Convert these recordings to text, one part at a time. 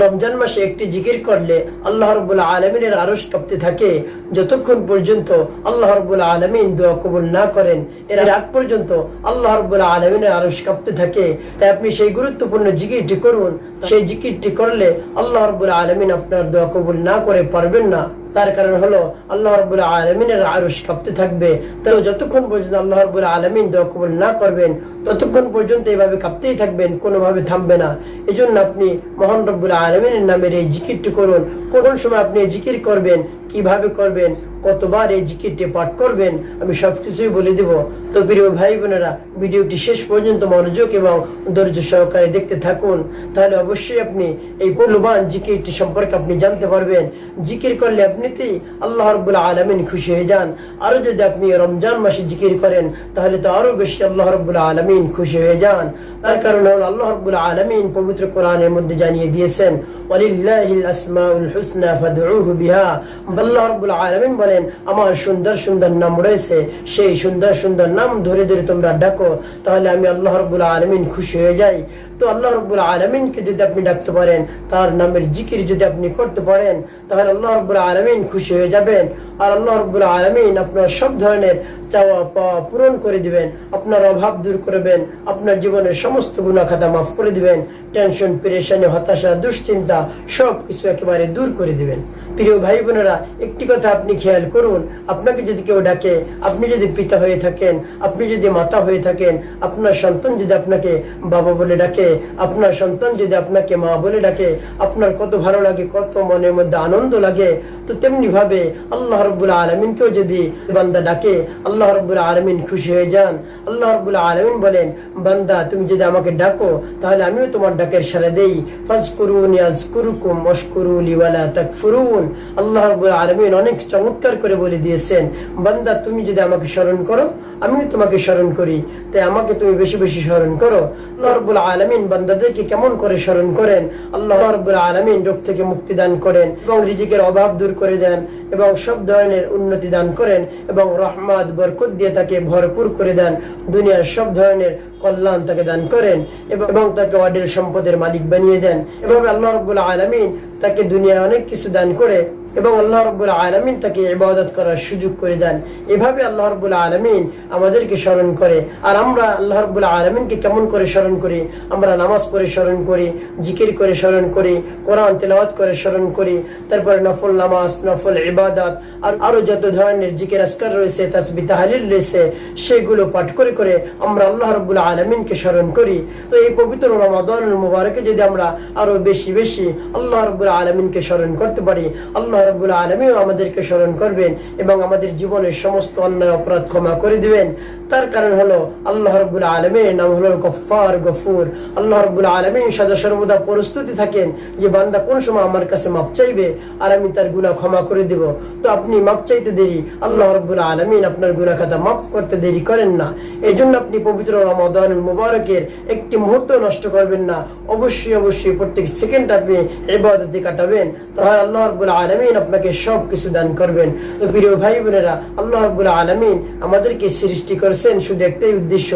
রমজান মাসে একটি জিকির করলে আল্লাহ রবুল্লা আলমিনের আরস কাঁপতে থাকে। যতক্ষণ পর্যন্ত আল্লাহ রবুল্লা আলমিন দোয়া কবুল না করেন, এর আগ পর্যন্ত আল্লাহ রবুল্লা আলমিনের আরস কাঁপতে থাকে। তাই আপনি সেই গুরুত্বপূর্ণ জিকিরটি করুন। সেই জিকিরটি করলে আল্লাহ রবুল্লা আলমিন আপনার দোয়া কবুল না করে পারবেন না। তার কারণ হলো আল্লাহ রবুল্লা আলমিনের আরস কাঁপতে থাকবে। তাই যতক্ষণ পর্যন্ত আল্লাহ রবুল্লা আলমিন দোয়া কবুল না করবেন, ততক্ষণ পর্যন্ত এভাবে কাঁপতেই থাকবেন, কোনোভাবে থামবে না। এই জন্য আপনি মহান রব্বুল আলমিনের নামের এই জিকিরটি করুন। কোন সময় আপনি এই জিকির করবেন, কীভাবে করবেন, কতবার এই জিকিরটি পাঠ করবেন, আমি সব কিছুই বলে দেব। তো প্রিয় ভাই বোনেরা, ভিডিওটি শেষ পর্যন্ত মনোযোগ এবং ধৈর্য সহকারে দেখতে থাকুন। তাহলে অবশ্যই আপনি এই মূল্যবান জিকিরটি সম্পর্কে আপনি জানতে পারবেন। জিকির করলে আপনিতেই আল্লাহ রব্বুল আলমিন খুশি হয়ে যান। আরও যদি আপনি রমজান মাসে জিকির করেন, তাহলে তো আরও বেশি আল্লাহ রব্বুল আলমিন খুশি হয়ে যান। তার কারণ হল আল্লাহ রব্বুল আলমিন পবিত্র কোরআনের মধ্যে জানিয়ে দিয়েছেন ওয়ালিল্লাহিল আসমাউল হুসনা ফাদউহু বিহা। আল্লাহ রব্বুল আলমিন বলেন, আমার সুন্দর সুন্দর নাম রয়েছে। সেই সুন্দর সুন্দর নাম ধরে ধরে তোমরা ডাকো, তাহলে আমি আল্লাহ রব্বুল আলমিন খুশি হয়ে যাই। তো আল্লাহ রব্বুল আলমিনকে যদি আপনি ডাকতে পারেন, তার নামের জিকির যদি আপনি করতে পারেন, তাহলে আল্লাহ রব্বুল আলমিন খুশি হয়ে যাবেন। আর আল্লাহ রব্বুল আলমিন আপনার সব ধরনের চাওয়া পাওয়া পূরণ করে দিবেন, আপনার অভাব দূর করবেন আপনার জীবনের সমস্ত গুণা খাতা মাফ করে দিবেন, টেনশন, পেরেশানি, হতাশা, দুশ্চিন্তা সব কিছু একেবারে দূর করে দিবেন। প্রিয় ভাই বোনেরা, একটি কথা আপনি খেয়াল করুন। আপনাকে যদি কেউ ডাকে, আপনি যদি পিতা হয়ে থাকেন, আপনি যদি মাতা হয়ে থাকেন, আপনার সন্তান যদি আপনাকে বাবা বলে ডাকে, আপনার সন্তান যদি আপনাকে মা বলে ডাকে, আপনার কত ভালো লাগে, কত মনের মধ্যে আনন্দ লাগে, তো তেমনি ভাবে আল্লাহ রব্বুল আলমিনকেও যদি বান্দা ডাকে, আল্লাহ রব্বুল আলমিন খুশি হয়ে যান। আল্লাহ রব্বুল আলমিন বলেন, বান্দা, তুমি যদি আমাকে ডাকো, তাহলে আমিও তোমার ডাকের সারা দেই। ফাজ করুন ইয়াজ কুরুকুম মশকুরুলি ওয়ালা তাকফুরুন। আল্লাহ আলমিন অনেক চমৎকার করে বলে দিয়েছেন, বান্দা তুমি যদি আমাকে স্মরণ করো, আমিও তোমাকে স্মরণ করি। তাই আমাকে তুমি বেশি বেশি স্মরণ করো। আলমিন বান্দাদেরকে কেমন করে স্মরণ করেন? আল্লাহ রব্বুল আলমিন রোগ থেকে মুক্তি দান করেন এবং রিজিকের অভাব দূর করে দেন এবং সব ধরনের উন্নতি দান করেন এবং রহমত, বরকত দিয়ে তাকে ভরপুর করে দেন। দুনিয়ার সব ধরনের কল্যাণ তাকে দান করেন এবং তাকে অডেল সম্পদের মালিক বানিয়ে দেন। এভাবে আল্লাহ রবুল্লা আলমিন তাকে দুনিয়ায় অনেক কিছু দান করে এবং আল্লাহ রব্বুল আলমিন তাকে ইবাদত করার সুযোগ করে দেন। এভাবে আল্লাহ রব্বুল আলমিন আমাদেরকে স্মরণ করে। আর আমরা আল্লাহ রব্বুল আলমিনকে কেমন করে স্মরণ করি? আমরা নামাজ পড়ে স্মরণ করি, জিকির করে স্মরণ করি, কোরআন তেলাওয়াত করে স্মরণ করি, তারপরে নফল নামাজ, নফল ইবাদত, আর আরও যত ধরনের জিকির আসকার রয়েছে তাসবি তাহালিল রয়েছে, সেগুলো পাঠ করে করে আমরা আল্লাহ রব্বুল আলমিনকে স্মরণ করি। তো এই পবিত্র রমাদান মুবারকে যদি আমরা আরও বেশি বেশি আল্লাহ রব্বুল আলমিনকে স্মরণ করতে পারি, আল্লাহ রব্বুল আলমীও আমাদেরকে স্মরণ করবেন এবং আমাদের জীবনের সমস্ত অন্যায় অপরাধ ক্ষমা করে দিবেন। তার কারণ হলো আল্লাহ রব্বুল আলমীর নাম হলো গফার গফুর। আল্লাহ রব্বুল আলমী সদা সর্বদা প্রস্তুতি থাকেন যে বান্দা কোন সময় আমার কাছে মাপ চাইবে আর আমি তার গুণা ক্ষমা করে দিব। তো আপনি মাপ চাইতে দেরি, আল্লাহ রব্বুল আলমিন আপনার গুণা খাতা মাফ করতে দেরি করেন না। এই জন্য আপনি পবিত্র রমাদান মুবারকের একটি মুহূর্ত নষ্ট করবেন না। অবশ্যই অবশ্যই প্রত্যেক সেকেন্ড আপনি এবাদতে কাটাবেন। তাহলে আল্লাহ রব্বুল আলমিন আপনাকে সব কিছু দান করবেন। তো প্রিয় ভাই বোনেরা, আল্লাহ রব্বুল আলমিন আমাদেরকে সৃষ্টি করেছেন শুধু একটাই উদ্দেশ্য,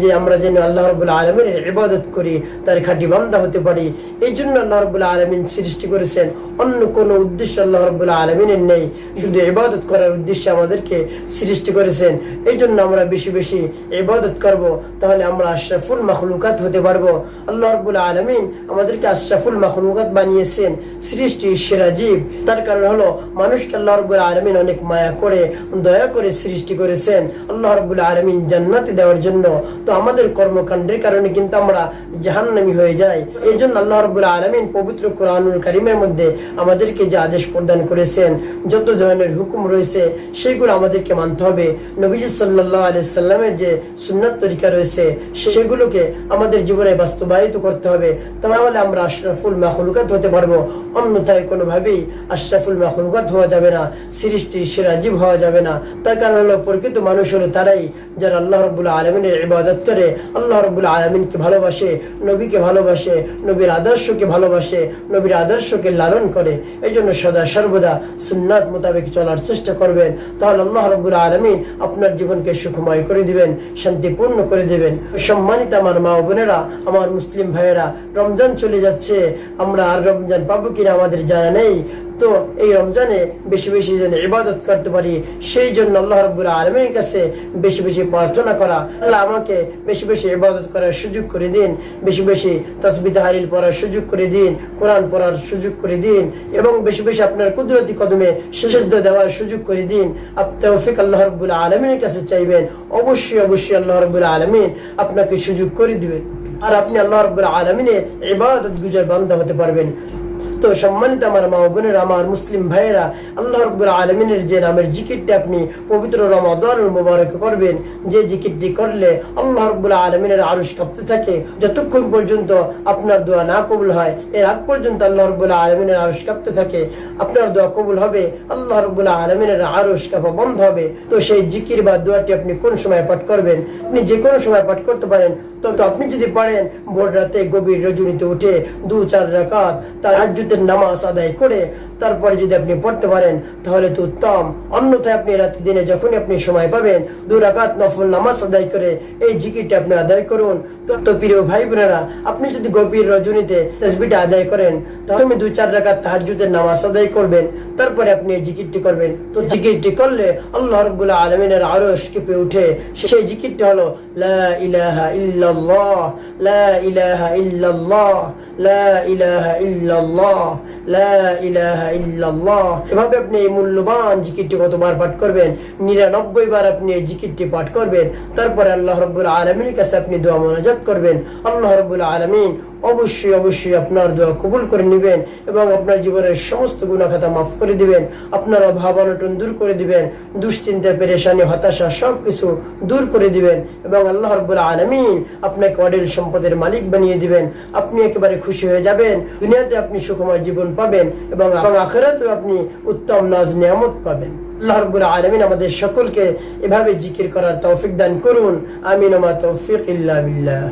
যে আমরা যেন আল্লাহ রব্বুল আলমিনের ইবাদত করি, তার খাঁটি বান্দা হতে পারি। এই জন্য আল্লাহ রব্বুল আলমিন সৃষ্টি করেছেন। অন্য কোনো উদ্দেশ্য আল্লাহ রব্বুল আলমিনের নেই। শুধু ইবাদত করার উদ্দেশ্যে আমাদেরকে সৃষ্টি করেছেন। এই জন্য আমরা বেশি বেশি ইবাদত করব, তাহলে আমরা আশরাফুল মাখলুকাত হতে পারব। আল্লাহ রব্বুল আলমিন আমাদেরকে আশরাফুল মাখলুকাত বানিয়েছেন। সৃষ্টি সেরা জীব, তার কারণ হলো, মানুষকে আল্লাহ রব্বুল আলমিন অনেক মায়া করে, দয়া করে সৃষ্টি করেছেন। আল্লাহ রব্বুল আলমিন জান্নাতে দেওয়ার জন্য। তো আমাদের কর্মকাণ্ডের কারণে কিন্তু আমরা জাহান্নামি হয়ে যাই। এই জন্য আল্লাহ রব্বুল আলমিন পবিত্র কোরআনুল কারিমের মধ্যে আমাদেরকে যে আদেশ প্রদান করেছেন, যত ধরনের হুকুম রয়েছে সেইগুলো আমাদেরকে মানতে হবে। নবীজ সাল্লাহ আলিয়াল্লামের যে সুন্নাত তরিকা রয়েছে, সেগুলোকে আমাদের জীবনে বাস্তবায়িত করতে হবে। তাহলে আমরা আশরাফুল মাখলুকাত হতে পারব। অন্যথায় কোনোভাবেই আশরাফুল আশরাফুল মাখলুকাত হওয়া যাবে না, সৃষ্টি সিরাজীব হওয়া যাবে না। তার কারণ হলো, প্রকৃত মানুষ হলো তারাই যারা আল্লাহ রব্বুল আলমিনের ইবাদত করে। আল্লাহ রব্বুল আলমিনকে ভালোবাসে, নবীকে ভালোবাসে, নবীর আদর্শকে ভালোবাসে, নবীর আদর্শকে লালন করে। এই জন্য সদা সর্বদা সুন্নাত মোতাবেক চলার চেষ্টা করবেন। তাহলে আল্লাহ রব্বুল আলমিন আপনার জীবনকে সুখময় করে দিবেন, শান্তিপূর্ণ করে দিবেন। সম্মানিত আমার মা বোনেরা, আমার মুসলিম ভাইয়েরা, রমজান চলে যাচ্ছে। আমরা আর রমজান পাবো কিনা আমাদের জানা নেই। তো এই রমজানে বেশি বেশি যেন ইবাদত করতে পারি, সেই জন্য আল্লাহ রব্বুল আলমীর কাছে বেশি বেশি প্রার্থনা করা। আল্লাহ আমাকে বেশি বেশি ইবাদত করার সুযোগ করে দিন, বেশি বেশি তসবি তাহারিল পড়ার সুযোগ করে দিন, কোরআন পড়ার সুযোগ করে দিন, এবং বেশি বেশি আপনার কুদরতি কদমে শেষেদ্দ দেওয়ার সুযোগ করে দিন। তৌফিক আল্লাহ রব্বুল আলমীর কাছে চাইবেন, অবশ্যই অবশ্যই আল্লাহ রব্বুল আলমিন আপনাকে সুযোগ করে দিবেন। আর আপনি আল্লাহ রব্বুল আলমিনের ইবাদত গুজার বান্ধা হতে পারবেন। তো সম্মানিত আমার মা বোনেরা, আমার মুসলিম ভাইয়েরা, আল্লাহ রব্বুল আলমিনের যে নামের জিকিরটি আপনি পবিত্র রমাদান মোবারক করবেন, যে জিকিরটি করলে আল্লাহ রব্বুল আলমিনের আরুষ কাঁপতে থাকে। যতক্ষণ পর্যন্ত আপনার দোয়া না কবুল হয়, এর আগ পর্যন্ত আল্লাহ রব্বুল আলমিনের আরুষ কাঁপতে থাকে। আপনার দোয়া কবুল হবে, আল্লাহ রব্বুল আলমিনের আরুষ কাঁপা বন্ধ হবে। তো সেই জিকির বা দোয়াটি আপনি কোন সময় পাঠ করবেন? আপনি যে কোনো সময় পাঠ করতে পারেন আপনি যদি পারেন ভোর রাতে গভীর রজনীতে উঠে দু চার রাকাত তার নামাজ আদায় করে তারপরে যদি আপনি পড়তে পারেন, তাহলে তো উত্তম। অন্যথায় আপনি রাতে দিনে যখনই আপনি সময় পাবেন দু রাকাত নফল নামাজ আদায় করে এই জিকিরটা আপনি আদায় করুন। তো প্রিয় ভাই বোনেরা, আপনি যদি গভীর রজনীতে তসবিটা আদায় করেন, তাহলে তুমি দু চার রাকাত তাহাজ্জুদের নামাজ আদায় করবেন। তারপরে আপনি এই জিকিরটি করবেন। তো জিকিরটি করলে আল্লাহ রব্বুল্লাহ আলমিনের আরশ কেঁপে উঠে। সেই জিকিরটি হলো, লা ইলাহা ইল্লাল্লাহ, লা ইলাহা ইল্লাল্লাহ, লা ইলাহা ইল্লাল্লাহ, লা ইলাহা ইল্লাল্লাহ এভাবে আপনি এই মূল্যবান জিকিরটি কতবার পাঠ করবেন? নিরানব্বই বার আপনি এই জিকিরটি পাঠ করবেন। তারপরে আল্লাহ রব্বুল আলমীর কাছে আপনি দোয়া মনোজাত করবেন। আল্লাহ রব্বুল আলমিন অবশ্যই অবশ্যই আপনার দোয়া কবুল করে নেবেন এবং আপনার জীবনের সমস্ত গুণাখাতা মাফ করে দিবেন, আপনার অভাব অনটন দূর করে দিবেন, দুশ্চিন্তা, পেরেশানি, হতাশা সব কিছু দূর করে দিবেন এবং আল্লাহ রব্বুল আলমিন আপনাকে অডিল সম্পদের মালিক বানিয়ে দিবেন। আপনি একেবারে খুশি হয়ে যাবেন, দুনিয়াতে আপনি সুখময় জীবন পাবেন এবং আখেরাতেও আপনি উত্তম, নাজ, নিয়ামত পাবেন। আল্লাহ রব্বুল আলমিন আমাদের সকলকে এভাবে জিকির করার তৌফিক দান করুন। আমিন মা তৌফিক ইল্লা বিল্লাহ।